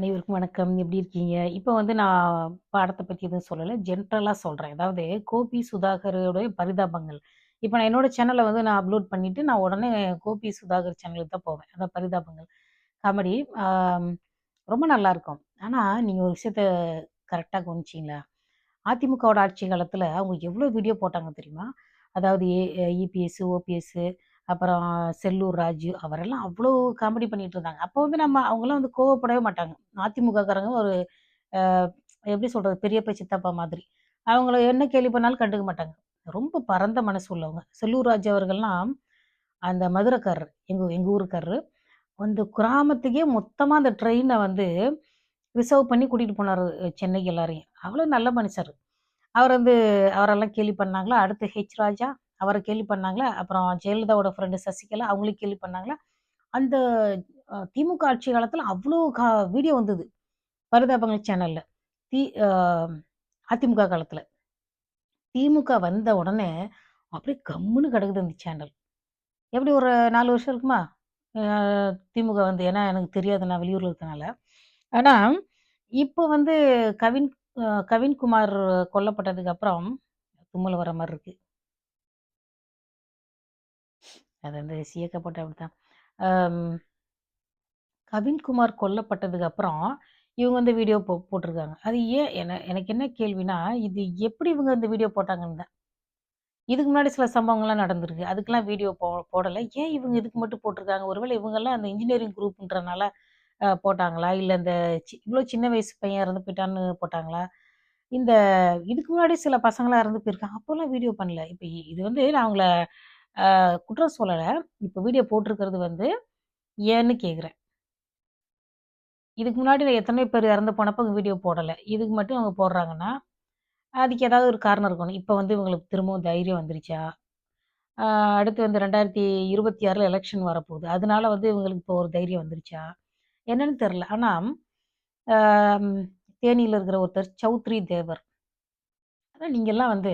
அனைவருக்கும் வணக்கம். எப்படி இருக்கீங்க? இப்போ வந்து நான் பாடத்தை பற்றி எதுவும் சொல்லலை ஜென்ரலாக சொல்கிறேன் அதாவது கோபி சுதாகருடைய பரிதாபங்கள். இப்போ நான் என்னோடய சேனலை வந்து நான் அப்லோட் பண்ணிவிட்டு நான் உடனே கோபி சுதாகர் சேனலுக்கு தான் போவேன். அதான் பரிதாபங்கள். காமெடி. ரொம்ப நல்லாயிருக்கும் ஆனால் நீங்கள் ஒரு விஷயத்த கரெக்டாக கவனிச்சிங்களா அதிமுகவோட ஆட்சி காலத்தில் அவங்க எவ்வளோ வீடியோ போட்டாங்க தெரியுமா? அதாவது ஏ இபிஎஸ், ஓபிஎஸ்ஸு அப்புறம் செல்லூர் ராஜு அவரெல்லாம் அவ்வளோ காமெடி பண்ணிட்டு இருந்தாங்க. அப்போ வந்து நம்ம அவங்கலாம் வந்து கோவப்படவே மாட்டாங்க. அதிமுகக்காரங்க ஒரு எப்படி சொல்றது? பெரியப்பை சித்தப்பா மாதிரி. அவங்கள என்ன கேலி பண்ணாலும் கண்டுக்க மாட்டாங்க. ரொம்ப பரந்த மனசு உள்ளவங்க. செல்லூர் ராஜு அவர்கள்லாம் அந்த மதுரைக்காரர் எங்க எங்க ஊருக்காரரு. அந்த கிராமத்துக்கே மொத்தமா அந்த ட்ரெயினை வந்து ரிசர்வ் பண்ணி கூட்டிகிட்டு போனாரு சென்னைக்கு எல்லாரையும். அவ்வளோ நல்ல மனுஷர் அவர் வந்து அவரெல்லாம் கேலி பண்ணாங்களா? அடுத்து ஹெச் ராஜா, அவரை கேள்வி பண்ணாங்களா? அப்புறம் ஜெயலலிதாவோட ஃப்ரெண்டு சசிகலா அவங்களையும் கேள்வி பண்ணாங்களா? அந்த திமுக ஆட்சி காலத்தில் அவ்வளோ கா வீடியோ வந்தது. பரிதாபங்கள் சேனலில் தி அதிமுக காலத்தில் திமுக வந்த உடனே அப்படியே கம்முன்னு கிடக்குது அந்த சேனல். எப்படி ஒரு நாலு வருஷம் இருக்குமா? திமுக வந்து ஏன்னா எனக்கு தெரியாது. நான் வெளியூரில் இருக்கனால. ஆனால் இப்போ வந்து கவின் கவின்குமார் கொல்லப்பட்டதுக்கு அப்புறம் தும்மல் வர மாதிரி இருக்குது அது வந்து சியக்கப்பட்ட போட்டா அப்படித்தான். கவின்குமார் கொல்லப்பட்டதுக்கு அப்புறம், இவங்க வந்து வீடியோ போ போட்டிருக்காங்க. அது ஏன் என எனக்கு என்ன கேள்வின்னா, இது எப்படி இவங்க இந்த வீடியோ போட்டாங்கன்னு தான். இதுக்கு முன்னாடி சில சம்பவங்கள்லாம் நடந்திருக்கு. அதுக்கெல்லாம் வீடியோ போ போடலை ஏன் இவங்க இதுக்கு மட்டும் போட்டிருக்காங்க? ஒருவேளை இவங்கெல்லாம் அந்த இன்ஜினியரிங் குரூப்ன்றனால போட்டாங்களா? இல்லை இந்த சி இவ்வளோ சின்ன வயசு பையன் இறந்து போயிட்டான்னு போட்டாங்களா? இந்த இதுக்கு முன்னாடி சில பசங்களாக இறந்து போயிருக்காங்க. அப்போல்லாம் வீடியோ பண்ணல. இப்போ இது வந்து நான் அவங்கள குற்றம் சொல்லலை இப்போ வீடியோ போட்டிருக்கிறது வந்து ஏன்னு கேட்குறேன். இதுக்கு முன்னாடி நான் எத்தனையோ பேர் இறந்து போனப்போ வீடியோ போடலை இதுக்கு மட்டும் அவங்க போடுறாங்கன்னா, அதுக்கு ஏதாவது ஒரு காரணம் இருக்கணும். இப்போ வந்து இவங்களுக்கு திரும்பவும் தைரியம் வந்துருச்சா? அடுத்து வந்து ரெண்டாயிரத்தி இருபத்தி ஆறில் எலெக்ஷன் வரப்போகுது. அதனால வந்து இவங்களுக்கு இப்போ ஒரு தைரியம் வந்துருச்சா? என்னன்னு தெரில ஆனால் தேனியில் இருக்கிற ஒருத்தர் சௌத்ரி தேவர். ஆனால் நீங்கள்லாம் வந்து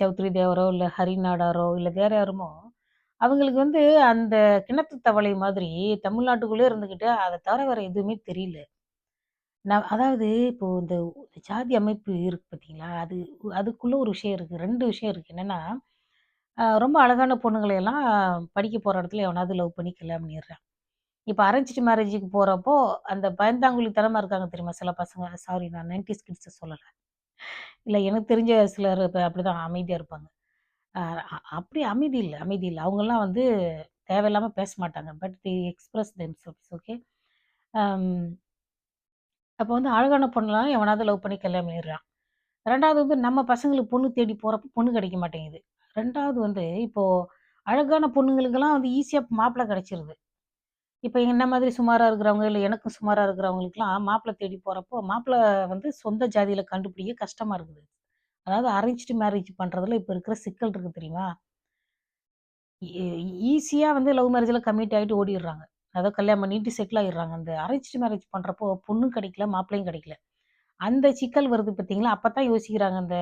சௌத்ரி தேவரோ, இல்லை ஹரிநாடாரோ இல்லை வேற யாருமோ, அவங்களுக்கு வந்து அந்த கிணத்து தவளை மாதிரி தமிழ்நாட்டுக்குள்ளே இருந்துக்கிட்டு அதை தவிர வேறு எதுவுமே தெரியல. நான் அதாவது இப்போது இந்த ஜாதி அமைப்பு இருக்குது பார்த்தீங்களா? அது அதுக்குள்ளே ஒரு விஷயம் இருக்குது ரெண்டு விஷயம் இருக்குது என்னன்னா, ரொம்ப அழகான பொண்ணுங்களையெல்லாம் படிக்க போகிற இடத்துல எவனாவது லவ் பண்ணி கல்யாணம் பண்ணிடுறான். இப்போ அரேஞ்ச்டு மேரேஜுக்கு போகிறப்போ அந்த பயந்தாங்குழித்தனமா இருக்காங்க தெரியுமா? சில பசங்க. சாரி நான் நைன்டி ஸ்கிட்ஸை சொல்லலை இல்லை எனக்கு தெரிஞ்ச சிலர் அப்படி அப்படிதான் அமைதியாக இருப்பாங்க. அப்படி அமைதி இல்லை அமைதி இல்லை அவங்கெல்லாம் வந்து தேவையில்லாமல் பேச மாட்டாங்க. But the express themselves okay. அப்போ வந்து அழகான பொண்ணுலாம் எவனாவது லவ் பண்ணி கல்யாணம் பண்ணிடுறான். 2வது வந்து நம்ம பசங்களுக்கு பொண்ணு தேடி போகிறப்ப பொண்ணு கிடைக்க மாட்டேங்குது. ரெண்டாவது வந்து இப்போது அழகான பொண்ணுங்களுக்கெல்லாம் வந்து ஈஸியாக மாப்பிள்ளை கிடச்சிருது இப்போ என்ன மாதிரி சுமாராக இருக்கிறவங்க, இல்லை எனக்கும் சுமாராக இருக்கிறவங்களுக்குலாம் மாப்பிள்ளை தேடி போகிறப்போ மாப்பிள்ளை வந்து சொந்த ஜாதியில் கண்டுபிடிக்க கஷ்டமாக இருக்குது. அதாவது அரேஞ்ச்டு மேரேஜ் பண்ணுறதுல இப்போ இருக்கிற சிக்கல் இருக்குது தெரியுமா? ஈஸியாக வந்து லவ் மேரேஜில் கம்மிட் ஆகிட்டு ஓடிடுறாங்க அதாவது கல்யாணம் பண்ணிட்டு செட்டில் ஆயிடுறாங்க. அந்த அரேஞ்ச்டு மேரேஜ் பண்ணுறப்போ பொண்ணும் கிடைக்கல, மாப்பிள்ளையும் கிடைக்கல. அந்த சிக்கல் வருது பார்த்தீங்களா? அப்போ தான் யோசிக்கிறாங்க இந்த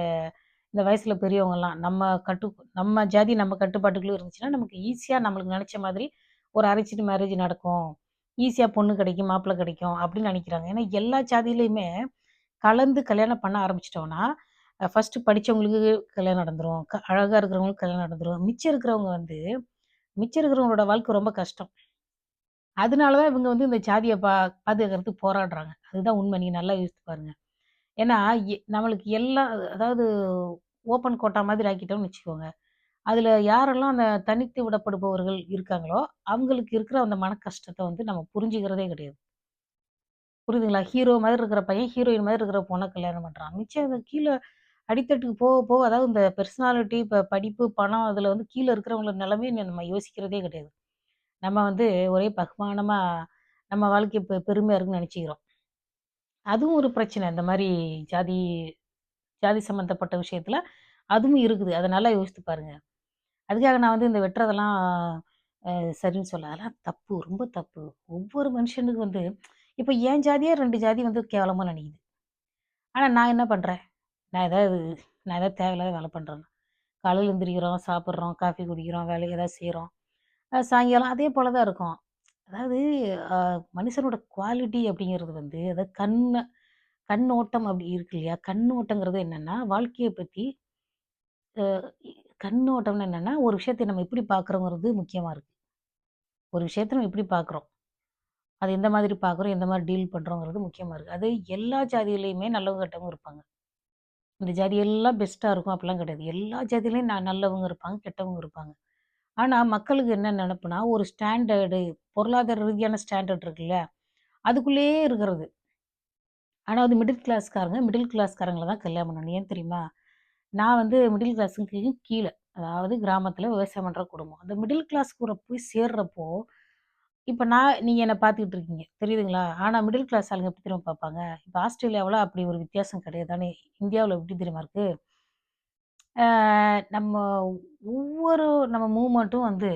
இந்த வயசில் பெரியவங்கலாம். நம்ம கட்டு நம்ம ஜாதி நம்ம கட்டுப்பாட்டுக்குள்ளே இருந்துச்சுன்னா, நமக்கு ஈஸியாக நம்மளுக்கு நினச்ச மாதிரி ஒரு அரைச்சிட்டு மேரேஜ் நடக்கும். ஈஸியாக பொண்ணு கிடைக்கும், மாப்பிள்ளை கிடைக்கும் அப்படின்னு நினைக்கிறாங்க ஏன்னா எல்லா ஜாதியிலையுமே கலந்து கல்யாணம் பண்ண ஆரம்பிச்சிட்டோன்னா ஃபஸ்ட்டு படித்தவங்களுக்கு படிச்சவங்களுக்கு கல்யாணம் நடந்துரும். க அழகாக இருக்கிறவங்களுக்கு கல்யாணம் நடந்துரும். மிச்சம் இருக்கிறவங்க வந்து மிச்சம் இருக்கிறவங்களோட வாழ்க்கை ரொம்ப கஷ்டம். அதனால தான் இவங்க வந்து இந்த ஜாதியை பா பாதுகாக்கிறதுக்கு போராடுறாங்க. அதுதான் உண்மை. நீங்கள் நல்லா யோசித்து பாருங்க. ஏன்னா, எ நம்மளுக்கு எல்லா அதாவது ஓப்பன் கோட்டா மாதிரி ஆக்கிட்டோம்னு வச்சுக்கோங்க. அதில் யாரெல்லாம் அந்த தனித்து விடப்படுபவர்கள் இருக்காங்களோ, அவங்களுக்கு இருக்கிற அந்த மன கஷ்டத்தை வந்து நம்ம புரிஞ்சுக்கிறதே கிடையாது. புரியுதுங்களா? ஹீரோ மாதிரி இருக்கிற பையன், ஹீரோயின் மாதிரி இருக்கிற பொண்ணை கல்யாணம் பண்ணுறான் மிச்சம் அது கீழே அடித்தட்டுக்கு போக, போக அதாவது இந்த பெர்சனாலிட்டி, இப்போ படிப்பு, பணம் அதில் வந்து கீழே இருக்கிறவங்களோட நிலமே நம்ம யோசிக்கிறதே கிடையாது. நம்ம வந்து ஒரே பகுமானமாக நம்ம வாழ்க்கை இப்போ பெருமையாக இருக்குன்னு நினச்சிக்கிறோம் அதுவும் ஒரு பிரச்சனை. இந்த மாதிரி ஜாதி ஜாதி சம்மந்தப்பட்ட விஷயத்தில் அதுவும் இருக்குது. அதனால் நல்லா யோசித்து பாருங்கள் அதுக்காக நான் வந்து இந்த வெட்டுறதெல்லாம் சரின்னு சொல்ல அதெல்லாம் தப்பு. ரொம்ப தப்பு. ஒவ்வொரு மனுஷனுக்கு வந்து இப்போ என் ஜாதியே ரெண்டு ஜாதி வந்து கேவலமாக நினைக்குது ஆனால் நான் என்ன பண்ணுறேன் நான் ஏதாவது நான் ஏதாவது தேவையில்லாத வேலை பண்ணுறேன்னா காலையில் எழுந்திரிக்கிறோம் சாப்பிட்றோம் காஃபி குடிக்கிறோம், வேலை ஏதாவது செய்கிறோம் சாயங்காலம் அதே போல தான் இருக்கும். அதாவது மனுஷனோட குவாலிட்டி அப்படிங்கிறது வந்து, அதாவது கண் கண்ணோட்டம் அப்படி இருக்கு இல்லையா? கண்ணோட்டங்கிறது என்னன்னா, வாழ்க்கையை பற்றி கண்ணோட்டம்னு என்னன்னா, ஒரு விஷயத்த நம்ம எப்படி பார்க்குறோங்கிறது முக்கியமாக இருக்குது ஒரு விஷயத்த நம்ம எப்படி பார்க்குறோம்? அது எந்த மாதிரி பார்க்குறோம்? எந்த மாதிரி டீல் பண்ணுறோங்கிறது முக்கியமாக இருக்குது அது எல்லா ஜாதியிலையுமே நல்லவங்க, கெட்டவங்க இருப்பாங்க. இந்த ஜாதி எல்லாம் பெஸ்ட்டாக இருக்கும் அப்படிலாம் கிடையாது. எல்லா ஜாதியிலையும் நான் நல்லவங்க இருப்பாங்க, கெட்டவங்க இருப்பாங்க. ஆனால் மக்களுக்கு என்ன நினப்புனா ஒரு ஸ்டாண்டர்டு பொருளாதார ரீதியான ஸ்டாண்டர்ட் இருக்குல்ல, அதுக்குள்ளேயே இருக்கிறது. ஆனால் அது மிடில் கிளாஸ்காரங்க, மிடில் கிளாஸ்காரங்களை தான் கல்யாணம் பண்ணணும். ஏன் தெரியுமா? நான் வந்து மிடில் கிளாஸுக்கு கீழே அதாவது கிராமத்தில் விவசாயம் பண்ணுற குடும்பம். அந்த மிடில் கிளாஸ் கூட போய் சேர்றப்போ, இப்போ நான் நீங்கள் என்னை பார்த்துக்கிட்டு இருக்கீங்க. தெரியுதுங்களா? ஆனால் மிடில் கிளாஸ் ஆளுங்க எப்படி திரும்ப பார்ப்பாங்க? இப்போ ஆஸ்திரேலியாவில் அப்படி ஒரு வித்தியாசம் கிடையாது. தானே இந்தியாவில் எப்படி தெரியுமா இருக்குது நம்ம ஒவ்வொரு நம்ம மூவ்மெண்ட்டும் வந்து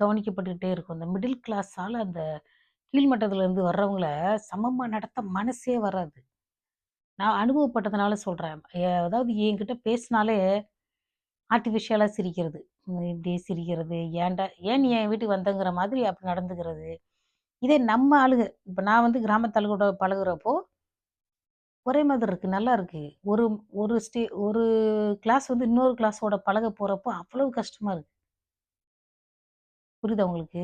கவனிக்கப்பட்டுக்கிட்டே இருக்கும். இந்த மிடில் கிளாஸால் அந்த கீழ்மட்டத்துலேருந்து வர்றவங்கள சமமாக நடத்த மனசே வராது. நான் அனுபவப்பட்டதுனால சொல்கிறேன் அதாவது என்கிட்ட பேசினாலே ஆர்டிஃபிஷியலாக சிரிக்கிறது. இப்படி இப்படியே சிரிக்கிறது. ஏன்டா ஏன் நீ என் வீட்டுக்கு வந்தங்கிற மாதிரி அப்படி நடந்துக்கிறது. இதே நம்ம ஆளுங்க இப்போ நான் வந்து கிராமத்து கூட பழகுறப்போ, ஒரே மாதிரி இருக்குது நல்லா இருக்குது ஒரு ஒரு ஸ்டே ஒரு கிளாஸ் வந்து இன்னொரு கிளாஸோட பழக போகிறப்போ அவ்வளவு கஷ்டமாக இருக்குது புரியுதா உங்களுக்கு?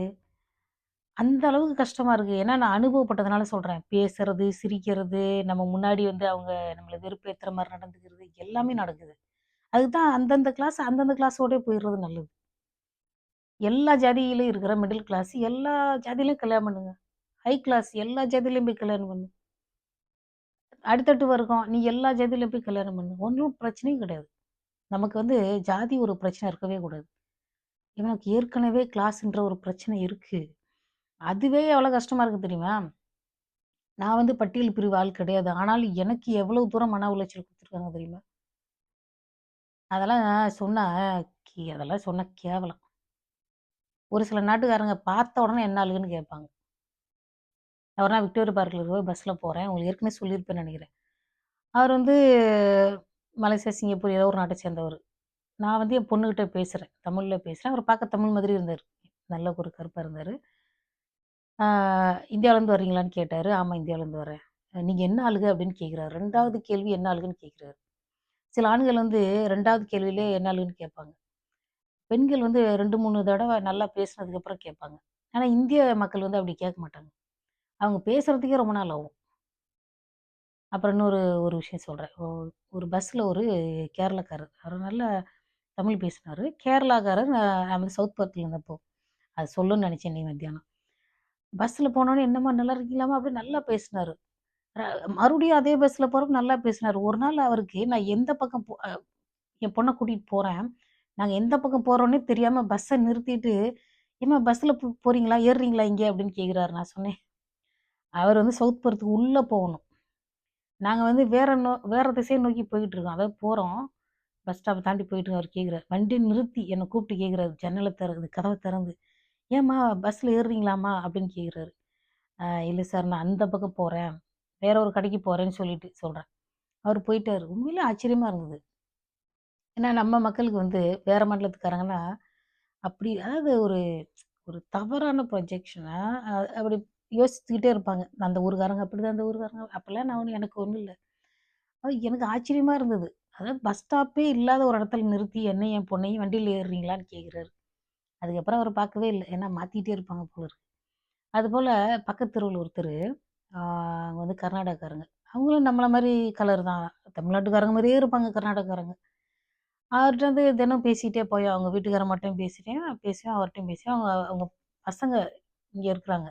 அந்த அளவுக்கு கஷ்டமா இருக்கு. ஏன்னா நான் அனுபவப்பட்டதுனால சொல்றேன். பேசுறது, சிரிக்கிறது, நம்ம முன்னாடி வந்து அவங்க நம்மள வெறுப்பேத்துற மாரி நடந்துக்கிறது, எல்லாமே நடக்குது. அதுக்கு தான் அந்தந்த கிளாஸ் அந்தந்த கிளாஸோடயே போயிறது நல்லது. எல்லா ஜாதியிலும் இருக்கிற மிடில் கிளாஸ் எல்லா ஜாதியிலயும் கல்யாணம் பண்ணுங்க. ஹை கிளாஸ் எல்லா ஜாதியிலயும் போய் கல்யாணம் பண்ணு. அடுத்தடுத்து வர்க்கம் நீ எல்லா ஜாதியிலயும் போய் கல்யாணம் பண்ணு. ஒண்ணும் பிரச்சனையும் கிடையாது. நமக்கு வந்து ஜாதி ஒரு பிரச்சனை இருக்கவே கூடாது. இவனுக்கு ஏற்கனவே கிளாஸ்ன்ற ஒரு பிரச்சனை இருக்கு. அதுவே எவ்வளோ கஷ்டமா இருக்குது தெரியுமா? நான் வந்து பட்டியல் பிரிவு ஆள் கிடையாது. ஆனாலும் எனக்கு எவ்வளோ தூரம் மன உளைச்சல் கொடுத்துருக்காங்க தெரியுமா? அதெல்லாம் சொன்ன அதெல்லாம் சொன்ன கேவலம். ஒரு சில நாட்டுக்காரங்க பார்த்த உடனே என்ன ஆளுகன்னு கேட்பாங்க. ஒரு நாள் விக்டோரியா பார்க்ல பஸ்ஸில் போகிறேன் உங்களுக்கு ஏற்கனவே சொல்லியிருப்பேன்னு நினைக்கிறேன் அவர் வந்து மலேசியா, சிங்கப்பூர் ஏதோ ஒரு நாட்டை சேர்ந்தவர் நான் வந்து என் பொண்ணுக்கிட்ட பேசுகிறேன் தமிழில் பேசுகிறேன் அவர் பார்க்க தமிழ் மாதிரி இருந்தார் நல்ல ஒரு கருப்பாக இருந்தார் இந்தியாவிலேருந்து வர்றீங்களான்னு கேட்டார் ஆமாம் இந்தியாவிலேருந்து வரேன். நீங்கள் என்ன ஆளுக அப்படின்னு கேட்குறாரு. ரெண்டாவது கேள்வி என்ன ஆளுகன்னு கேட்குறாரு. சில ஆண்கள் வந்து ரெண்டாவது கேள்வியிலே என்ன ஆளுகன்னு கேட்பாங்க. பெண்கள் வந்து ரெண்டு மூணு தடவை நல்லா பேசினதுக்கப்புறம் கேட்பாங்க. ஆனால் இந்திய மக்கள் வந்து அப்படி கேட்க மாட்டாங்க. அவங்க பேசுகிறதுக்கே ரொம்ப நாள் ஆகும். அப்புறம் இன்னொரு ஒரு விஷயம் சொல்கிறேன் ஒரு பஸ்ஸில் ஒரு கேரளாக்காரர். அவர் நல்லா தமிழ் பேசினார் கேரளாக்காரர் நான் சவுத் பார்க்ல இருந்தப்போ. அது சொல்லணும்னு நினச்சேன் நீ மத்தியானம். பஸ்ஸில் போனோன்னே "என்னம்மா நல்லா இருக்கீங்களாமா அப்படி நல்லா பேசினாரு. மறுபடியும் அதே பஸ்ஸில் போகிறப்ப நல்லா பேசினாரு. ஒரு நாள் அவருக்கு நான் எந்த பக்கம் போ என் பொண்ணை கூட்டிகிட்டு போகிறேன் நாங்கள் எந்த பக்கம் போகிறோன்னே தெரியாமல் பஸ்ஸை நிறுத்திட்டு, "ஏம்மா பஸ்ஸில் போ ஏறுறீங்களா இங்கே அப்படின்னு கேட்குறாரு. நான் சொன்னேன், "அவர் வந்து சவுத் போகிறதுக்கு உள்ளே போகணும். நாங்கள் வந்து வேற நோ வேறு திசையை நோக்கி போயிட்டு இருக்கோம். அதாவது போகிறோம் பஸ் ஸ்டாப்பை தாண்டி போயிட்டு அவர் கேட்குறாரு. வண்டி நிறுத்தி என்னை கூப்பிட்டு கேட்குறாரு. ஜன்னலை திறந்து கதவை திறந்து, "ஏம்மா பஸ்ஸில் ஏறுறீங்களாம்மா?" அப்படின்னு கேட்குறாரு. இல்லை சார் நான் அந்த பக்கம் போகிறேன் வேற ஒரு கடைக்கு போகிறேன்னு சொல்லிட்டு சொல்கிறேன் அவர் போயிட்டார் உண்மையிலே ஆச்சரியமாக இருந்தது. ஏன்னா நம்ம மக்களுக்கு வந்து வேற மாநிலத்துக்காரங்கன்னா, அப்படி அதாவது ஒரு ஒரு தவறான ப்ரொஜெக்ஷனாக அப்படி யோசிச்சுக்கிட்டே இருப்பாங்க. அந்த ஊர்க்காரங்க அப்படிதான், அந்த ஊருக்காரங்க அப்போல்லாம் நான் ஒன்று எனக்கு ஒன்றும் இல்லை அது எனக்கு ஆச்சரியமாக இருந்தது. அதாவது பஸ் ஸ்டாப்பே இல்லாத ஒரு இடத்துல நிறுத்தி என்னையும் என் பொண்ணையும் வண்டியில் ஏறுறீங்களான்னு கேட்குறாரு. அதுக்கப்புறம் அவர் பார்க்கவே இல்லை ஏன்னா மாற்றிட்டே இருப்பாங்க போல இருக்கு. அதுபோல் பக்கத்து தெருவில் ஒருத்தர் அவங்க வந்து கர்நாடகாக்காரங்க. அவங்களும் நம்மளை மாதிரி கலர் தான். தமிழ்நாட்டுக்காரங்க மாதிரியே இருப்பாங்க கர்நாடகாக்காரங்க. அவர்கிட்ட வந்து தினம் பேசிகிட்டே போய் அவங்க வீட்டுக்காரம்மாட்டயும் பேசிட்டேன், பேசுவேன். அவர்கிட்டையும் பேசுவேன். அவங்க அவங்க பசங்க இங்கே இருக்கிறாங்க.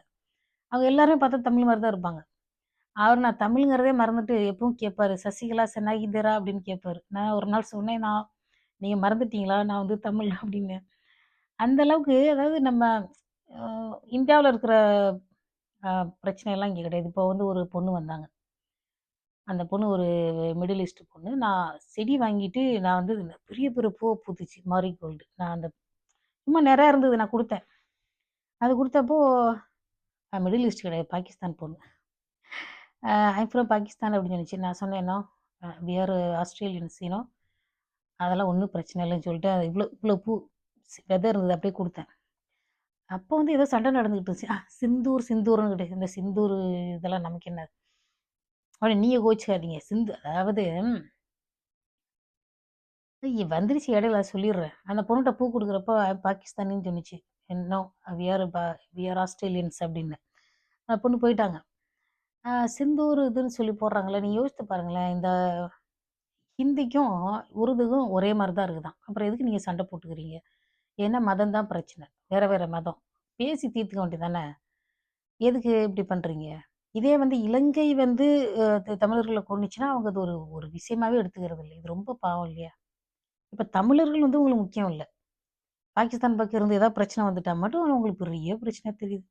அவங்க எல்லாருமே பார்த்தா தமிழ் மாதிரி தான் இருப்பாங்க. அவர் நான் தமிழ்ங்கிறதே மறந்துட்டு எப்பவும் கேட்பார் "சசிகலா சென்னாகிதரா?" அப்படின்னு கேட்பாரு. நான் ஒரு நாள் சொன்னேன், "நான் நீங்கள் மறந்துட்டீங்களா? நான் வந்து தமிழ்" அப்படின்னு அந்த அளவுக்கு அதாவது நம்ம அ இந்தியாவுல இருக்கிற அ பிரச்சனைலாம் இங்க கிடையாது. இப்போ வந்து ஒரு பொண்ணு வந்தாங்க. அந்த பொண்ணு ஒரு மிடில் ஈஸ்ட் பொண்ணு. நான் செடி வாங்கிட்டு நான் வந்து பெரிய பெரிய பூவ பூத்துச்சு. மாரிகோல்டு. நான் அந்த சும்மா நெறையா இருந்தது நான் குடுத்தேன். அது குடுத்தப்போ அ மிடில் ஈஸ்ட் கிடையாது. பாகிஸ்தான் பொண்ணு. அ ஐம் ஃப்ரம் பாகிஸ்தான் அப்படின்னு சொன்னுச்சு. நான் சொன்னேன், "no we are Australians you know" அதெல்லாம் ஒண்ணும் பிரச்சனை இல்லைன்னு சொல்லிட்டு, அது இவ்வளோ இவ்வளோ பூ விதை இருந்தது அப்படியே கொடுத்தேன் அப்போ வந்து ஏதோ சண்டை நடந்துக்கிட்டு இருந்துச்சு. அ சிந்தூர் சிந்தூர்ன்னுகிட்டு இந்த சிந்தூர் இதெல்லாம் நமக்கு என்ன? அப்படி நீங்கள் கோச்சிக்காதீங்க சிந்து அதாவது வந்துருச்சு இடையில சொல்லிடுறேன். அந்த பொண்ணுட்ட பூ கொடுக்குறப்ப பாகிஸ்தானின்னு சொன்னிச்சு என்ன வியர் பா வியர் வி ஆர் ஆஸ்திரேலியன்ஸ் அப்படின்னு. அந்த பொண்ணு போயிட்டாங்க. சிந்தூர் இதுன்னு சொல்லி போடுறாங்களே நீங்கள் யோசித்து பாருங்களேன். இந்த ஹிந்திக்கும், உருதுக்கும் ஒரே மாதிரி தான் இருக்குதான் அப்புறம் எதுக்கு நீங்கள் சண்டை போட்டுக்கிறீங்க? ஏன்னா மதம் தான் பிரச்சனை. வேற வேற மதம். பேசி தீர்த்துக்க வேண்டியது எதுக்கு இப்படி பண்ணுறீங்க இதே வந்து இலங்கை வந்து தமிழர்களை கொண்டுச்சுன்னா அவங்க அது ஒரு ஒரு விஷயமாவே எடுத்துக்கிறது இல்லை இது ரொம்ப பாவம் இல்லையா? இப்போ தமிழர்கள் வந்து உங்களுக்கு முக்கியம் இல்லை பாகிஸ்தான் பக்கம் இருந்து ஏதாவது பிரச்சனை வந்துட்டா மட்டும் உங்களுக்கு பெரிய பிரச்சனை தெரியுது.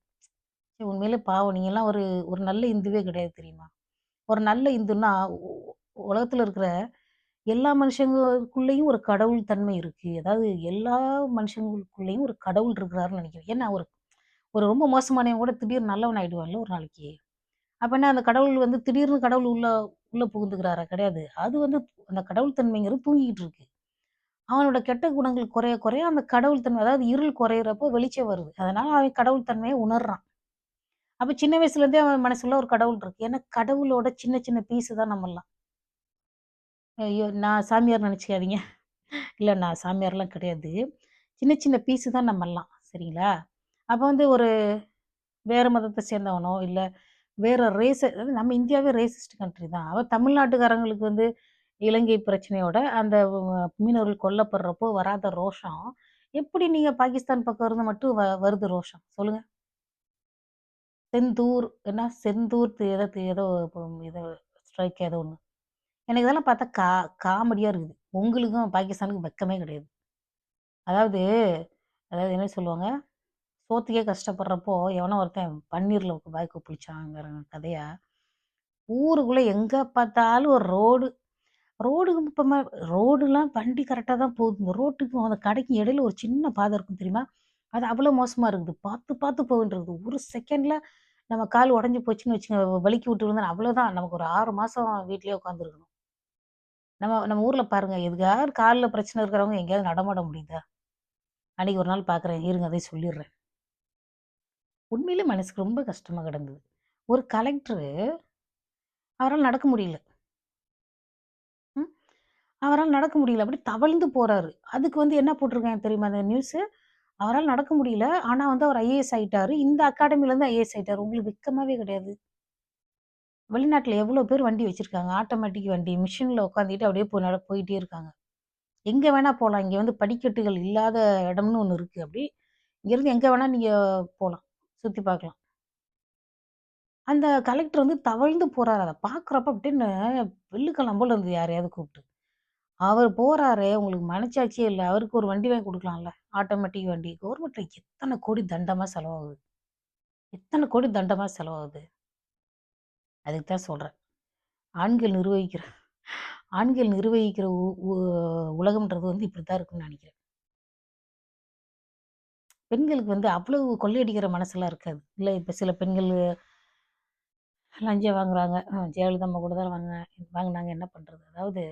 உண்மையிலே பாவம். நீங்கள்லாம் ஒரு ஒரு நல்ல இந்துவே கிடையாது தெரியுமா? ஒரு நல்ல இந்துன்னா, உலகத்தில் இருக்கிற எல்லா மனுஷங்களுக்குள்ளேயும் ஒரு கடவுள் தன்மை இருக்குது அதாவது எல்லா மனுஷங்களுக்குள்ளேயும் ஒரு கடவுள் இருக்கிறாருன்னு நினைக்கிறேன் ஏன்னா ஒரு ஒரு ரொம்ப மோசமானவன் கூட திடீர்னு நல்லவன் ஆகிடுவார்ல ஒரு நாளைக்கு. அப்போ என்ன அந்த கடவுள் வந்து திடீர்னு கடவுள் உள்ள உள்ளே புகுந்துக்கிறாரா? கிடையாது. அது வந்து அந்த கடவுள் தன்மைங்கிறது தூங்கிக்கிட்டு இருக்கு. அவனோட கெட்ட குணங்கள் குறைய குறைய அந்த கடவுள் தன்மை அதாவது இருள் குறையிறப்போ வெளிச்சம் வருது. அதனால அவன் கடவுள் தன்மையை உணர்றான். அப்போ சின்ன வயசுலேருந்தே அவன் மனசுல ஒரு கடவுள் இருக்கு. ஏன்னா கடவுளோட சின்ன சின்ன பீஸு தான் நம்மலாம். ஐயோ! நான் சாமியார் நினச்சிக்காதீங்க இல்லை நான் சாமியார்லாம் கிடையாது. சின்ன சின்ன பீஸு தான் நம்மலாம். சரிங்களா? அப்போ வந்து ஒரு வேறு மதத்தை சேர்ந்தவனோ, இல்லை வேறு ரேஸ அதாவது நம்ம இந்தியாவே ரேசிஸ்ட் கண்ட்ரி தான். அவள் தமிழ்நாட்டுக்காரங்களுக்கு வந்து இலங்கை பிரச்சனையோட அந்த மீனவர்கள் கொல்லப்படுறப்போ வராத ரோஷம், எப்படி நீங்கள் பாகிஸ்தான் பக்கம் இருந்து மட்டும் வ வருது ரோஷம்? சொல்லுங்கள் செந்தூர் என்ன செந்தூர் ஏதோ ஏதோ ஏதோ ஸ்ட்ரைக் ஏதோ ஒன்று எனக்கு இதெல்லாம் பார்த்தா கா காமெடியாக இருக்குது. உங்களுக்கும் பாகிஸ்தானுக்கும் வெட்கமே கிடையாது. அதாவது அதாவது என்ன சொல்லுவாங்க? சோத்துக்கே கஷ்டப்படுறப்போ, எவனோ ஒருத்தன் பன்னீரில் பாய்க்கு பிடிச்சாங்கிற கதையா, ஊருக்குள்ளே எங்கே பார்த்தாலும் ஒரு ரோடு. ரோடுக்கு இப்போ ரோடுலாம் வண்டி கரெக்டாக தான் போகுது. இந்த ரோட்டுக்கும் அந்த கடைக்கும் இடையில ஒரு சின்ன பாதை இருக்கும் தெரியுமா? அது அவ்வளோ மோசமாக இருக்குது. பார்த்து பார்த்து போகின்றது ஒரு செகண்டில் நம்ம கால் உடஞ்சி போச்சுன்னு வச்சுங்க வழுக்கி விட்டு விழுந்தா அவ்வளோதான். நமக்கு ஒரு ஆறு மாதம் வீட்லேயே உட்காந்துருக்கணும். நம்ம நம்ம ஊர்ல பாருங்க, எதுக்காவது காலில் பிரச்சனை இருக்கிறவங்க எங்கேயாவது நடமாட முடியுதா? அன்னைக்கு ஒரு நாள் பார்க்குறேன். இருங்க அதையும் சொல்லிடுறேன். உண்மையிலே மனசுக்கு ரொம்ப கஷ்டமாக கிடந்தது. ஒரு கலெக்டரு அவரால் நடக்க முடியல. ம். நடக்க முடியல. அப்படி தவழ்ந்து போறாரு. அதுக்கு வந்து என்ன போட்டிருக்கேன் தெரியுமா அந்த நியூஸு? அவரால் நடக்க முடியல. ஆனால் வந்து அவர் ஐஏஎஸ் ஆகிட்டாரு இந்த அகாடமிலேருந்து ஐஏஎஸ் ஆகிட்டார் உங்களுக்கு வெட்கமாவே கிடையாது. வெளிநாட்டில் எவ்வளோ பேர் வண்டி வச்சுருக்காங்க ஆட்டோமேட்டிக் வண்டி. மிஷினில் உட்காந்துட்டு அப்படியே போய் நட போயிட்டே இருக்காங்க. எங்கே வேணால் போகலாம் இங்கே வந்து படிக்கட்டுகள் இல்லாத இடம்னு ஒன்று இருக்குது அப்படி இங்கேருந்து எங்கே வேணால் நீங்கள் போகலாம் சுற்றி பார்க்கலாம். அந்த கலெக்டர் வந்து தவழ்ந்து போகிறாரு அதை பார்க்குறப்ப அப்படின்னு வெள்ளுக்கலாம் போல் இருந்தது யாரையாவது கூப்பிட்டு. அவர் போகிறாரு உங்களுக்கு மனச்சாட்சியே இல்லை அவருக்கு ஒரு வண்டி வாங்கி கொடுக்கலாம்ல ஆட்டோமேட்டிக் வண்டி. கவர்மெண்ட்டில் எத்தனை கோடி தண்டமாக செலவாகுது. எத்தனை கோடி தண்டமாக செலவாகுது. அதுக்கு தான் சொல்கிறேன் ஆண்கள் நிர்வகிக்கிற ஆண்கள் நிர்வகிக்கிற உ உ உலகம்ன்றது வந்து இப்படி தான் இருக்குன்னு நினைக்கிறேன் பெண்களுக்கு வந்து அவ்வளவு கொள்ளையடிக்கிற மனசெல்லாம் இருக்காது. இல்லை இப்போ சில பெண்கள் லஞ்சம் வாங்குறாங்க. ஜெயலலிதா அம்மா கூட தான் வாங்க வாங்கினாங்க என்ன பண்ணுறது அதாவது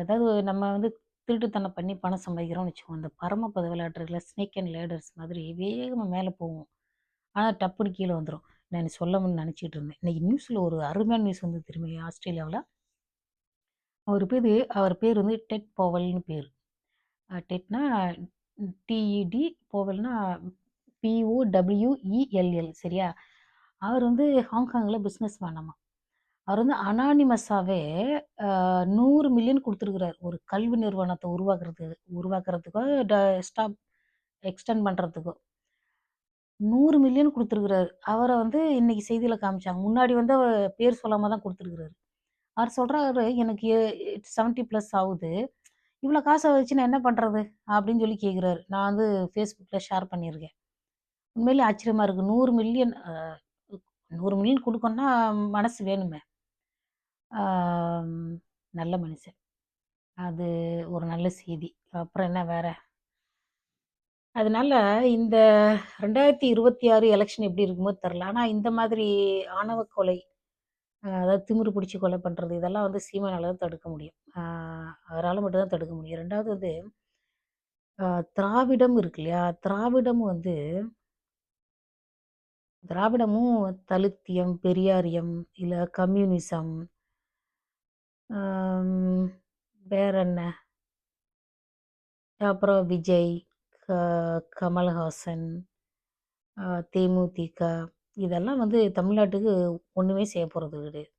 அதாவது நம்ம வந்து திருட்டுத்தனம் பண்ணி பணம் சம்பாதிக்கிறோம்னு வச்சுக்கோங்க. அந்த பரமபத விளையாட்டுல ஸ்னேக் அண்ட் லேடர்ஸ் மாதிரி வேகமாக மேலே போகும். ஆனால் டப்புன்னு கீழே வந்துடும் நான் சொல்லணும்னு நினச்சிட்டு இருந்தேன். இன்னைக்கு நியூஸில் ஒரு அருமையான நியூஸ் வந்து திரும்பி ஆஸ்திரேலியாவில் அவர் பேரு அவர் பேர் வந்து டெட் போவல்னு பேர் டெட்னா டிஇடி போவல்னா பிஓடபிள்யூஇஎல்எல் சரியா? அவர் வந்து ஹாங்காங்கில் பிஸ்னஸ் மேனாமா. அவர் வந்து அனானிமஸாகவே நூறு மில்லியன் கொடுத்துருக்குறாரு ஒரு கல்வி நிறுவனத்தை உருவாக்குறது உருவாக்குறதுக்கோ, ட ஸ்டாப் எக்ஸ்டெண்ட் பண்ணுறதுக்கோ 100 மில்லியன் குடுத்துருக்கிறாரு. அவர வந்து இன்னைக்கு செய்தியில காமிச்சாங்க. முன்னாடி வந்து அவர் பேர் சொல்லாம தான் குடுத்துருக்கிறாரு. அவர் சொல்றாரு, "எனக்கு எ 70 பிளஸ் ஆவுது. இவ்வளோ காச வச்சு நான் என்ன பண்றது?" அப்படின்னு சொல்லி கேட்குறாரு. நான் வந்து Facebookல ஷேர் பண்ணியிருக்கேன். உண்மையிலே ஆச்சரியமா இருக்கு. 100 மில்லியன் அ 100 மில்லியன் குடுக்கணும்னா மனசு வேணுமே! ஆம், நல்ல மனுஷன். அது ஒரு நல்ல செய்தி. அப்புறம் என்ன வேற? அதனால இந்த 2026 எலக்ஷன் எப்படி இருக்குமோ தெரியல. ஆனா இந்த மாதிரி ஆணவ கொலை, அ அதாவது திமிரு பிடிச்சு கொலை பண்றது, இதெல்லாம் வந்து சீமானால தான் தடுக்க முடியும். ஆ அவரால மட்டும் தான் தடுக்க முடியும். 2வது வந்து அ திராவிடம் இருக்கு இல்லையா? திராவிடம் வந்து திராவிடமும் தலித்தியம், பெரியாரியம், இல்ல கம்யூனிசம், அம் வேற என்ன? அப்புறம் விஜய், க கமல்ஹாசன், தேமுதிக இதெல்லாம் வந்து தமிழ்நாட்டுக்கு ஒன்றுமே செய்ய போகிறது கிடையாது.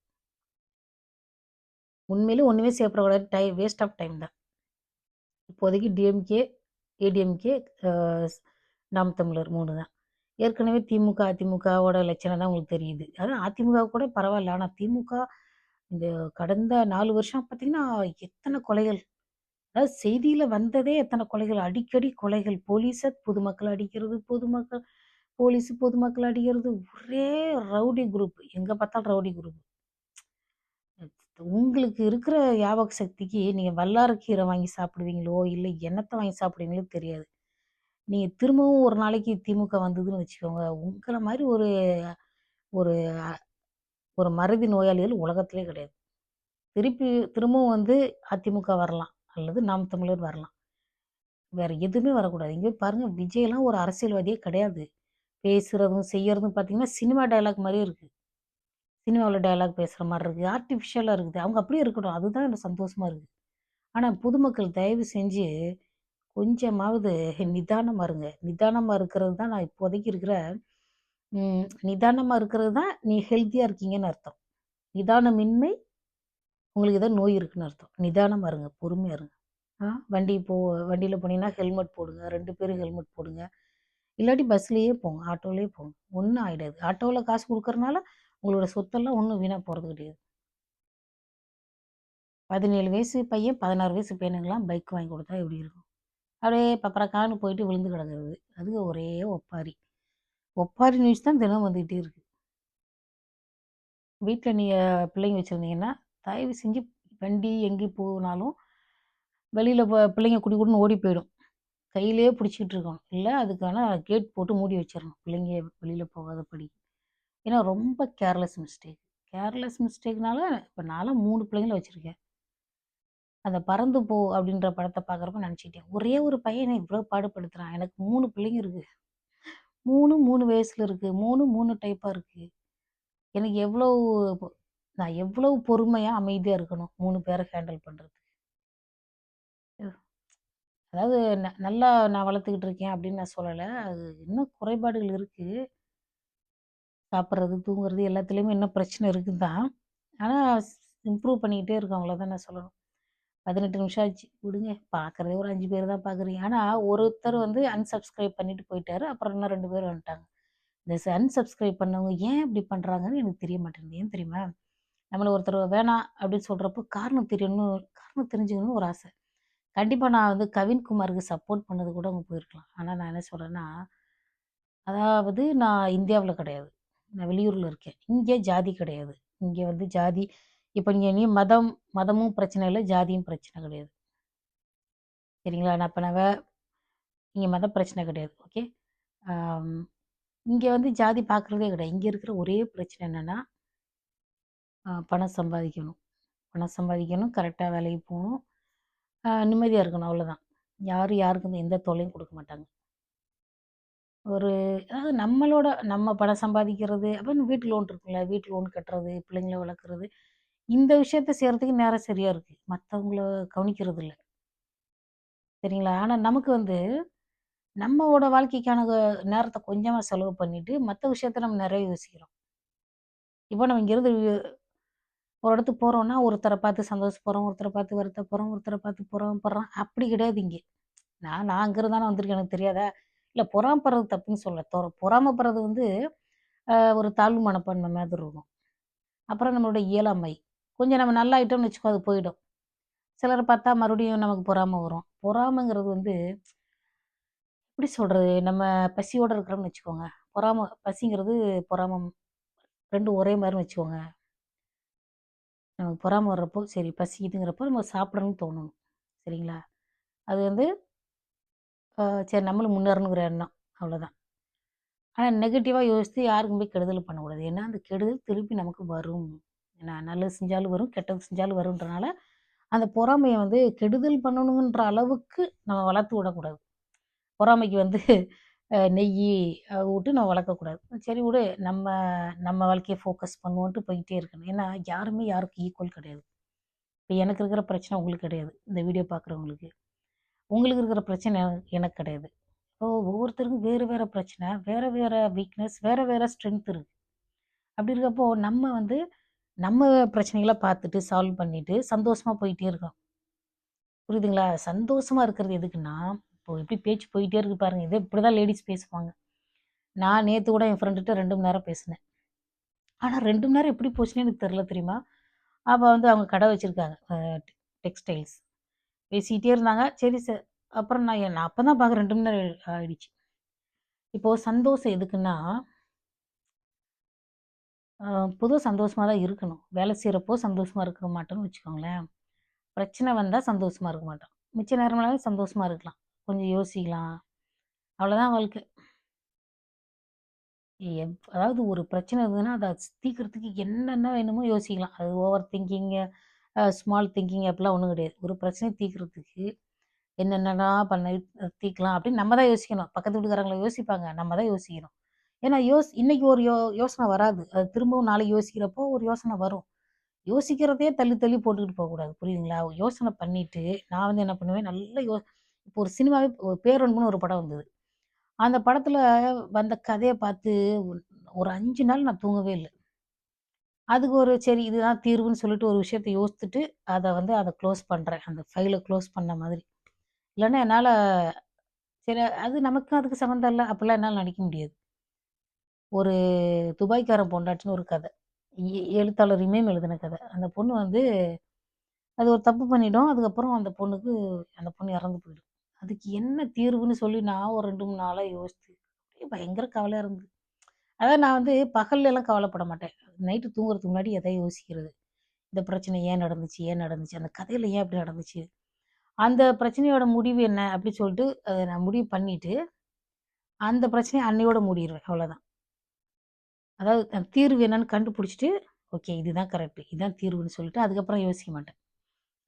உண்மையிலே ஒன்றுமே செய்ய போறது டை வேஸ்ட் ஆஃப் டைம் தான். இப்போதைக்கு டிஎம்கே, ஏடிஎம்கே, நாம் தமிழர் மூணு தான். ஏற்கனவே திமுக, அதிமுகவோட லட்சணம் தான் உங்களுக்கு தெரியுது. அதான் அதிமுக கூட பரவாயில்ல ஆனால் திமுக இந்த கடந்த நாலு வருஷம் பார்த்தீங்கன்னா, எத்தனை கொலைகள். அதாவது செய்தியில வந்ததே எத்தனை கொலைகள். அடிக்கடி கொலைகள். போலீஸை பொதுமக்கள் அடிக்கிறது, பொதுமக்கள் போலீஸ் பொதுமக்கள் அடிக்கிறது. ஒரே ரவுடி குரூப். எங்க பார்த்தாலும் ரவுடி குரூப். உங்களுக்கு இருக்கிற யாபக சக்திக்கு நீங்க வல்லாரக்கீரை வாங்கி சாப்பிடுவீங்களோ, இல்லை என்னத்தை வாங்கி சாப்பிடுவீங்களோ தெரியாது. நீங்க திரும்பவும் ஒரு நாளைக்கு திமுக வந்ததுன்னு வச்சுக்கோங்க, உங்களை மாதிரி ஒரு ஒரு ஒரு மறதி நோயாளிகள் உலகத்திலே கிடையாது. திருப்பி திரும்பவும் வந்து அதிமுக வரலாம். அல்லது நாம் தமிழர் வரலாம். வேற எதுவுமே வரக்கூடாது. இங்கே பாருங்க விஜய்லாம் ஒரு அரசியல்வாதியே கிடையாது. பேசுறதும், செய்யறதும் பார்த்தீங்கன்னா, சினிமா டயலாக் மாதிரி இருக்கு. சினிமாவில் டயலாக் பேசுகிற மாதிரி இருக்குது ஆர்டிஃபிஷியலாக இருக்குது. அவங்க அப்படியே இருக்கட்டும். அதுதான் எனக்கு சந்தோஷமாக இருக்குது ஆனால் பொதுமக்கள் தயவு செஞ்சு கொஞ்சமாவது நிதானமாக இருங்க. நிதானமாக இருக்கிறது தான் நான் இப்போதைக்கு இருக்கிற நிதானமாக இருக்கிறது தான் நீ ஹெல்த்தியாக இருக்கீங்கன்னு அர்த்தம். நிதானமின்மை உங்களுக்கு ஏதோ நோய் இருக்குன்னு அர்த்தம். நிதானமா இருங்க. பொறுமையா இருங்க. ஆ வண்டி போ வண்டியில போனீங்கன்னா ஹெல்மெட் போடுங்க. 2 பேரும் ஹெல்மெட் போடுங்க. இல்லாட்டி பஸ்லயே போங்க. ஆட்டோலயே போங்க. ஒண்ணும் ஆயிடாது. ஆட்டோல காசு குடுக்கறனால உங்களோட சொத்தெல்லாம் ஒண்ணும் வீணா போறது கிடையாது. 17 வயசு பையன், 16 வயசு பையனுங்கலாம் பைக் வாங்கி குடுத்தா எப்படி இருக்கும்? அப்படியே பப்பரக்கான்னு போயிட்டு விழுந்து கிடக்குறது. அது ஒரே ஒப்பாரி. ஒப்பாரி நியூஸ் தான் தினம் வந்துகிட்டே இருக்கு. வீட்ல நீங்க பிள்ளைங்க வச்சிருந்தீங்கன்னா, தயவு செஞ்சு வண்டி எங்கே போனாலும் வெளியில் ப பிள்ளைங்க குடி குடுன்னு ஓடி போயிடும். கையிலேயே பிடிச்சிக்கிட்டு இருக்கணும். இல்லை அதுக்கான கேட் போட்டு மூடி வச்சிடணும் பிள்ளைங்க வெளியில் போகாதபடி. ஏன்னா ரொம்ப கேர்லெஸ் மிஸ்டேக். கேர்லெஸ் மிஸ்டேக்னால இப்போ நான்லாம் மூணு பிள்ளைங்கள வச்சுருக்கேன் அந்த பறந்து போ அப்படின்ற படத்தை பார்க்குறப்ப நினச்சிக்கிட்டேன் ஒரே ஒரு பையனை இவ்வளோ பாடுபடுத்துகிறான் எனக்கு மூணு பிள்ளைங்க இருக்குது மூணு மூணு வயசில் இருக்குது மூணு மூணு டைப்பாக இருக்குது எனக்கு எவ்வளோ நான் எவ்வளவு பொறுமையா, அமைதியா இருக்கணும். மூணு பேரை ஹேண்டில் பண்றதுக்கு. அதாவது ந நல்லா நான் வளர்த்துக்கிட்டு இருக்கேன் அப்படின்னு நான் சொல்லலை அது இன்னும் குறைபாடுகள் இருக்கு. சாப்பிட்றது தூங்குறது எல்லாத்துலேயுமே இன்னும் பிரச்சனை இருக்குது தான். இம்ப்ரூவ் பண்ணிக்கிட்டே இருக்கோம். அவ்வளோதான் நான் சொல்லணும். 18 நிமிஷம் ஆச்சு. விடுங்க. பார்க்குறதே ஒரு அஞ்சு பேர் தான் பார்க்குறீங்க. ஆனால் ஒருத்தர் வந்து அன்சப்ஸ்கிரைப் பண்ணிட்டு போயிட்டாரு. அப்புறம் இன்னும் ரெண்டு பேர் வந்துட்டாங்க. இந்த அன்சப்ஸ்கிரைப் பண்ணவங்க ஏன் இப்படி பண்ணுறாங்கன்னு எனக்கு தெரிய மாட்டேங்குது. ஏன் தெரியுமா? நம்மளை ஒருத்தர் வேணாம் அப்படின்னு சொல்கிறப்போ காரணம் தெரியணும் காரணம் தெரிஞ்சுக்கணும்னு ஒரு ஆசை. கண்டிப்பாக நான் வந்து கவின்குமாருக்கு சப்போர்ட் பண்ணது கூட அவங்க போயிருக்கலாம். ஆனால் நான் என்ன சொல்கிறேன்னா அதாவது நான் இந்தியாவில் கிடையாது. நான் வெளியூரில் இருக்கேன். இங்கே ஜாதி கிடையாது. இங்கே வந்து ஜாதி இப்போ இங்கே நீ மதம் மதமும் பிரச்சனை இல்லை ஜாதியும் பிரச்சனை கிடையாது. சரிங்களா? நான் இப்போ நான் வே மத பிரச்சனை கிடையாது. ஓகே. இங்கே வந்து ஜாதி பார்க்குறதே கிடையாது. இங்கே இருக்கிற ஒரே பிரச்சனை என்னென்னா பணம் சம்பாதிக்கணும். பணம் சம்பாதிக்கணும், கரெக்டாக வேலைக்கு போகணும் நிம்மதியாக இருக்கணும் அவ்வளோதான். யாரும் யாருக்கும் எந்த தொல்லையும் கொடுக்க மாட்டாங்க. ஒரு அதாவது நம்மளோட நம்ம பணம் சம்பாதிக்கிறது, அப்புறம் வீட்டு லோன் இருக்குல்ல, வீட்டு லோன் கட்டுறது, பிள்ளைங்கள வளர்க்குறது, இந்த விஷயத்த செய்கிறதுக்கு நேரம் சரியாக இருக்குது மற்றவங்கள கவனிக்கிறது இல்லை சரிங்களா? ஆனால் நமக்கு வந்து நம்மோட வாழ்க்கைக்கான நேரத்தை கொஞ்சமாக செலவு பண்ணிவிட்டு மற்ற விஷயத்த நம்ம நிறைய யோசிக்கிறோம். இப்போ நம்ம இங்கேருந்து ஒரு இடத்துக்கு போகிறோன்னா ஒருத்தரை பார்த்து சந்தோஷப்படுறோம், ஒருத்தரை பார்த்து வருத்தப்படுறோம், ஒருத்தரை பார்த்து பொறாமப்படுறோம். அப்படி கிடையாது இங்கே நான் நான் அங்கே தானே வந்திருக்கேன் எனக்கு தெரியாதா? இல்லை பொறாமப்படுறது தப்புன்னு சொல்ல தோற பொறாமப்படுறது வந்து ஒரு தாழ்வு மனப்பான்மை மாதிரி இருக்கும். அப்புறம் நம்மளோட இயலாமை. கொஞ்சம் நம்ம நல்லா ஐட்டம்னு வச்சுக்கோ அது போயிடும். சிலரை பார்த்தா மறுபடியும் நமக்கு பொறாமல் வரும். பொறாமைங்கிறது வந்து எப்படி சொல்கிறது நம்ம பசியோடு இருக்கிறோம்னு வச்சுக்கோங்க. பொறாம பசிங்கிறது, பொறாமம் ரெண்டும் ஒரே மாதிரின்னு வச்சுக்கோங்க. நமக்கு பொறாமல் வர்றப்போ, சரி பசிக்குதுங்கிறப்போ நம்ம சாப்பிடணும்னு தோணணும். சரிங்களா? அது வந்து சரி நம்மளும் முன்னேறணுங்கிற எண்ணம். அவ்வளோதான். ஆனால் நெகட்டிவாக யோசித்து யாருக்கும் போய் கெடுதல் பண்ணக்கூடாது. ஏன்னா, அந்த கெடுதல் திருப்பி நமக்கு வரும். ஏன்னா நல்லது செஞ்சாலும் வரும், கெட்டது செஞ்சாலும் வரும்ன்றனால, அந்த பொறாமையை வந்து கெடுதல் பண்ணணுன்ற அளவுக்கு நம்ம வளர்த்து விடக்கூடாது. பொறாமைக்கு வந்து நெய் விட்டு நான் வளர்க்கக்கூடாது. சரி விடு நம்ம நம்ம வாழ்க்கையை ஃபோக்கஸ் பண்ணுவோன்ட்டு போயிட்டே இருக்கணும். ஏன்னா, யாருமே யாருக்கும் ஈக்குவல் கிடையாது. இப்போ எனக்கு இருக்கிற பிரச்சனை உங்களுக்கு கிடையாது. இந்த வீடியோ பார்க்குறவங்களுக்கு. உங்களுக்கு இருக்கிற பிரச்சனை எனக்கு எனக்கு கிடையாது. இப்போ ஒவ்வொருத்தருக்கும் வேறு வேறு பிரச்சனை, வேறு வேறு வீக்னஸ், வேறு வேறு ஸ்ட்ரென்த் இருக்குது அப்படி இருக்கப்போ நம்ம வந்து நம்ம பிரச்சனைகளை பார்த்துட்டு, சால்வ் பண்ணிவிட்டு சந்தோஷமாக போயிட்டே இருக்கோம் புரியுதுங்களா? சந்தோஷமாக இருக்கிறது எதுக்குன்னா, இப்போ எப்படி பேச்சு போயிட்டே இருக்கு பாருங்க. இதே இப்படிதான் லேடிஸ் பேசுவாங்க. நான் நேற்று கூட என் ஃப்ரெண்டுகிட்ட ரெண்டு மணி நேரம் பேசினேன். ஆனால் ரெண்டு மணி நேரம் எப்படி போச்சுன்னு எனக்கு தெரில தெரியுமா? அப்போ வந்து அவங்க கடை வச்சுருக்காங்க டெக்ஸ்டைல்ஸ். பேசிக்கிட்டே இருந்தாங்க. சரி சார் அப்புறம் நான் என் நான் அப்போ தான் பார்க்க ரெண்டு மணி நேரம் ஆயிடுச்சு. இப்போது சந்தோஷம் எதுக்குன்னா புது சந்தோஷமாக தான் இருக்கணும். வேலை செய்கிறப்போ சந்தோஷமாக இருக்க மாட்டோம்னு வச்சுக்கோங்களேன். பிரச்சனை வந்தால் சந்தோஷமாக இருக்க மாட்டோம். மிச்ச நேரம்லாம் சந்தோஷமாக இருக்கலாம். கொஞ்சம் யோசிக்கலாம். அவ்வளோதான் வாழ்க்கை. எப் அதாவது ஒரு பிரச்சனை இருந்ததுன்னா, அதை தீர்க்கிறதுக்கு என்னென்ன வேணுமோ யோசிக்கலாம். அது ஓவர் திங்கிங், ஸ்மால் திங்கிங் அப்படிலாம் ஒன்றும் கிடையாது. ஒரு பிரச்சனையை தீக்கிறதுக்கு என்னென்னலாம் பண்ண தீர்க்கலாம் அப்படின்னு நம்ம தான் யோசிக்கணும். பக்கத்து வீட்டுக்காரங்களை யோசிப்பாங்க. நம்ம தான் யோசிக்கணும். ஏன்னா யோஸ் இன்னைக்கு ஒரு யோ யோசனை வராது. அது திரும்பவும் நாளைக்கு யோசிக்கிறப்போ ஒரு யோசனை வரும். யோசிக்கிறதையே தள்ளி தள்ளி போட்டுக்கிட்டு போகக்கூடாது. புரியுதுங்களா? யோசனை பண்ணிட்டு, நான் வந்து என்ன பண்ணுவேன், நல்லா யோ இப்போ ஒரு சினிமாவே ஒரு பேரன்புன்னு ஒரு படம் வந்தது. அந்த படத்தில் வந்த கதையை பார்த்து ஒரு அஞ்சு நாள் நான் தூங்கவே இல்லை அதுக்கு ஒரு சரி இதுதான் தீர்வுன்னு சொல்லிட்டு ஒரு விஷயத்த யோசித்துட்டு, அதை வந்து அதை க்ளோஸ் பண்ணுறேன் அந்த ஃபைலை க்ளோஸ் பண்ண மாதிரி. இல்லைன்னா என்னால் சரி அது நமக்கும் அதுக்கு சம்மந்தம் இல்லை அப்படிலாம் என்னால் நடிக்க முடியாது. ஒரு துபாய்க்காரன் பொண்டாட்டின்னு ஒரு கதை. எ எழுத்தாளர் இமயம் எழுதின கதை. அந்த பொண்ணு வந்து அது ஒரு தப்பு பண்ணிடும். அதுக்கப்புறம் அந்த பொண்ணுக்கு அந்த பொண்ணு இறந்து போயிடும். அதுக்கு என்ன தீர்வுன்னு சொல்லி நான் ஒரு ரெண்டு மூணு நாளாக யோசிச்சு, அப்படியே பயங்கர கவலையாக இருந்தது. அதாவது நான் வந்து பகல்லலாம் கவலைப்பட மாட்டேன். நைட்டு தூங்குறதுக்கு முன்னாடி எதை யோசிக்கிறது. இந்த பிரச்சனை ஏன் நடந்துச்சு? ஏன் நடந்துச்சு? அந்த கதையில் ஏன் இப்படி நடந்துச்சு? அந்த பிரச்சனையோட முடிவு என்ன? அப்படி சொல்லிட்டு அதை நான் முடிவு பண்ணிவிட்டு அந்த பிரச்சனையை அன்னையோட மூடிருவேன். அவ்வளோதான். அதாவது தீர்வு என்னன்னு கண்டுபிடிச்சிட்டு ஓகே இதுதான் கரெக்டு இதுதான் தீர்வுன்னு சொல்லிட்டு அதுக்கப்புறம் யோசிக்க மாட்டேன்.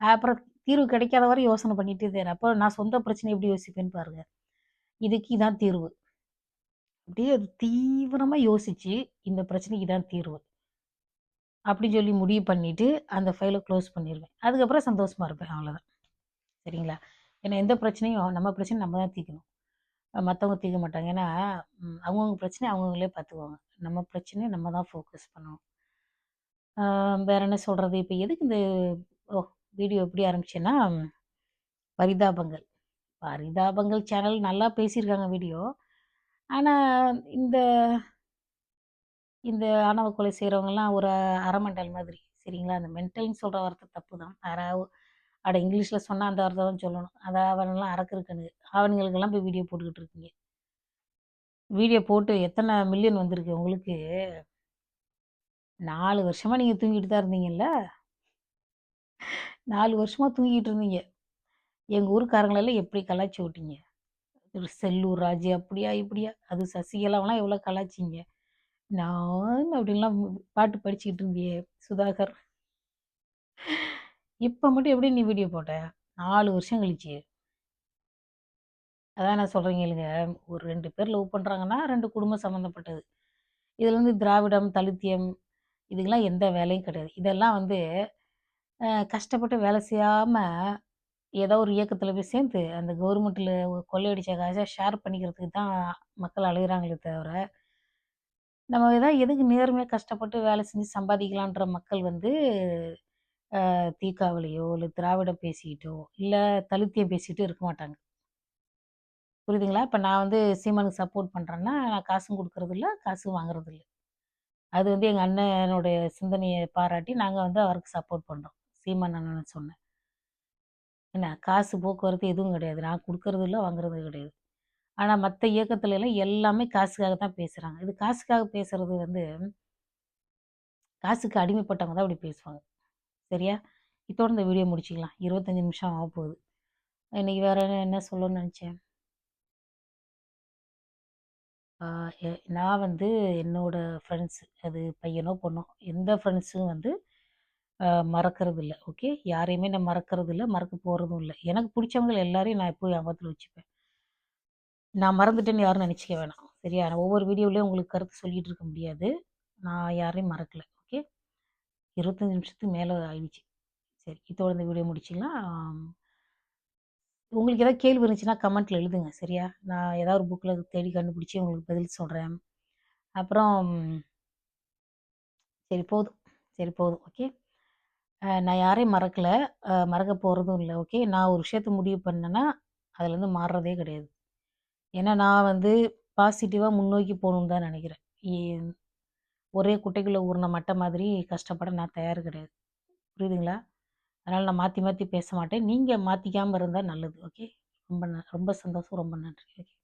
அப்புறம் தீர்வு கிடைக்காத வரை யோசனை பண்ணிகிட்டே தான் அப்போ நான் சொந்த பிரச்சனை எப்படி யோசிப்பேன்னு பாருங்க. இதுக்கு இதான் தீர்வு. அப்படியே அது தீவிரமாக யோசிச்சு, இந்த பிரச்சனைக்கு இதான் தீர்வு. அப்படின்னு சொல்லி முடிவு பண்ணிட்டு, அந்த ஃபைலை க்ளோஸ் பண்ணிடுவேன் அதுக்கப்புறம் சந்தோஷமா இருப்பேன். அவ்வளோதான். சரிங்களா? ஏன்னா எந்த பிரச்சனையும் நம்ம பிரச்சனை நம்ம தான் தீர்க்கணும். மற்றவங்க தீர்க்க மாட்டாங்க. ஏன்னா, அவங்கவுங்க பிரச்சனை அவங்கவுங்களே பார்த்துக்குவாங்க. நம்ம பிரச்சனையை நம்ம தான் ஃபோக்கஸ் பண்ணணும். வேற என்ன சொல்கிறது இப்போ எதுக்கு இந்த ஓ வீடியோ எப்படி ஆரம்பிச்சேன்னா, பரிதாபங்கள். பரிதாபங்கள் சேனல் நல்லா பேசியிருக்காங்க வீடியோ. ஆனால் இந்த இந்த ஆணவ கொலை செய்கிறவங்கலாம் ஒரு அரமண்டல் மாதிரி. சரிங்களா? அந்த மென்டல்னு சொல்கிற வார்த்தை தப்பு தான். யாராவது அட இங்கிலீஷில் சொன்னால் அந்த வார்த்தை தான் சொல்லணும். அதை அவனெல்லாம் அரக்கிறுக்கனுங்க. அவனுங்களுக்கெல்லாம் போய் வீடியோ போட்டுக்கிட்டு இருக்கீங்க. வீடியோ போட்டு எத்தனை மில்லியன் வந்திருக்கு உங்களுக்கு? நாலு வருஷமாக நீங்கள் தூங்கிட்டு தான் இருந்தீங்கல்ல? நாலு வருஷமாக தூங்கிட்டு இருந்தீங்க. எங்கள் ஊருக்காரங்களெல்லாம் எப்படி கலாச்சி விட்டீங்க? செல்லூர் ராஜு அப்படியா, இப்படியா? அது சசிகலாவெல்லாம் எவ்வளோ கலாய்ச்சீங்க? நான் அப்படின்லாம் பாட்டு படிச்சுக்கிட்டு இருந்தியே சுதாகர். இப்போ மட்டும் எப்படி நீ வீடியோ போட்ட? நாலு வருஷம் கழிச்சு. அதான் நான் சொல்றேன் இல்லைங்க ஒரு ரெண்டு பேர் லவ் பண்ணுறாங்கன்னா ரெண்டு குடும்பம் சம்மந்தப்பட்டது. இதில் வந்து திராவிடம், தலித்தியம் இதுக்கெல்லாம் எந்த வேலையும் கிடையாது. இதெல்லாம் வந்து கஷ்டப்பட்டு வேலை செய்யாமல் ஏதோ ஒரு இயக்கத்தில் போய் சேர்ந்து, அந்த கவர்மெண்ட்டில் கொள்ளையடிச்ச காசை ஷேர் பண்ணிக்கிறதுக்கு தான் மக்கள் அழுகிறாங்களே தவிர, நம்ம ஏதாவது எதுக்கு நேர்மையாக கஷ்டப்பட்டு வேலை செஞ்சு சம்பாதிக்கலான்ற மக்கள் வந்து தீக்காவிலையோ இல்லை திராவிடம் பேசிக்கிட்டோ, இல்லை தலித்தியம் பேசிக்கிட்டோ இருக்க மாட்டாங்க. புரியுதுங்களா? இப்போ நான் வந்து சீமானுக்கு சப்போர்ட் பண்ணுறேன்னா நான் காசும் கொடுக்குறதில்ல காசும் வாங்குறதில்ல. அது வந்து எங்கள் அண்ணனுடைய சிந்தனையை பாராட்டி, நாங்கள் வந்து அவருக்கு சப்போர்ட் பண்ணுறோம் சீமான் அண்ணன சொன்னேன். என்ன காசு போக்குவரத்து எதுவும் கிடையாது. நான் கொடுக்கறது இல்லை வாங்குறதும் கிடையாது. ஆனால் மற்ற இயக்கத்துல எல்லாம் எல்லாமே காசுக்காக தான் பேசுகிறாங்க இது காசுக்காக பேசுறது வந்து காசுக்கு அடிமைப்பட்டவங்க தான் அப்படி பேசுவாங்க. சரியா? இத்தோட இந்த வீடியோ முடிச்சுக்கலாம். 25 நிமிஷம் ஆக போகுது இன்னைக்கு வேற என்ன சொல்லணும்னு நினச்சேன் நான் வந்து என்னோட ஃப்ரெண்ட்ஸ் அது பையனோ, பொண்ணோ எந்த ஃப்ரெண்ட்ஸும் வந்து மறக்கிறது மறக்கறதில்ல. ஓகே. யாரையுமே நான் மறக்கறதில்ல, மறக்க போகிறதும் இல்லை எனக்கு பிடிச்சவங்க எல்லாரையும் நான் எப்போ ஞாபகத்துல வச்சுப்பேன். நான் மறந்துட்டேன்னு யாரும் நினச்சிக்க வேணாம். சரியா? நான் ஒவ்வொரு வீடியோலயும் உங்களுக்கு கருத்து சொல்லிகிட்டு இருக்க முடியாது. நான் யாரையும் மறக்கலை ஓகே. 25 நிமிஷத்துக்கு மேலே ஆயிடுச்சு. சரி. இதோட இந்த வீடியோ முடிச்சிக்கலாம் உங்களுக்கு ஏதாவது கேள்வி இருந்துச்சுன்னா கமெண்ட்டில் எழுதுங்க. சரியா? நான் ஏதாவது ஒரு புக்கில் தேடி கண்டுபிடிச்சி உங்களுக்கு பதில் சொல்கிறேன் அப்புறம் சரி போதும். சரி போதும். ஓகே. அ நான் யாரையும் மறக்கல. அ மறக்க போறதும் இல்ல. ஓகே. நான் ஒரு விஷயத்த முடிவு பண்ணேன்னா, அதுலேருந்து மாறுறதே கிடையாது. ஏன்னா நான் வந்து பாசிட்டிவா முன்னோக்கி போணும்னு தான் நெனைக்கிறேன். ஒரே குட்டைக்குள்ள ஊறுன மட்ட மாதிரி கஷ்டப்பட நான் தயார் கிடையாது. புரியுதுங்களா? அதனால நான் மாத்தி மாத்தி பேச மாட்டேன். நீங்க மாத்திக்காம இருந்தா நல்லது. ஓகே. ரொம்ப ந ரொம்ப சந்தோஷம். ரொம்ப நன்றி. ஓகே.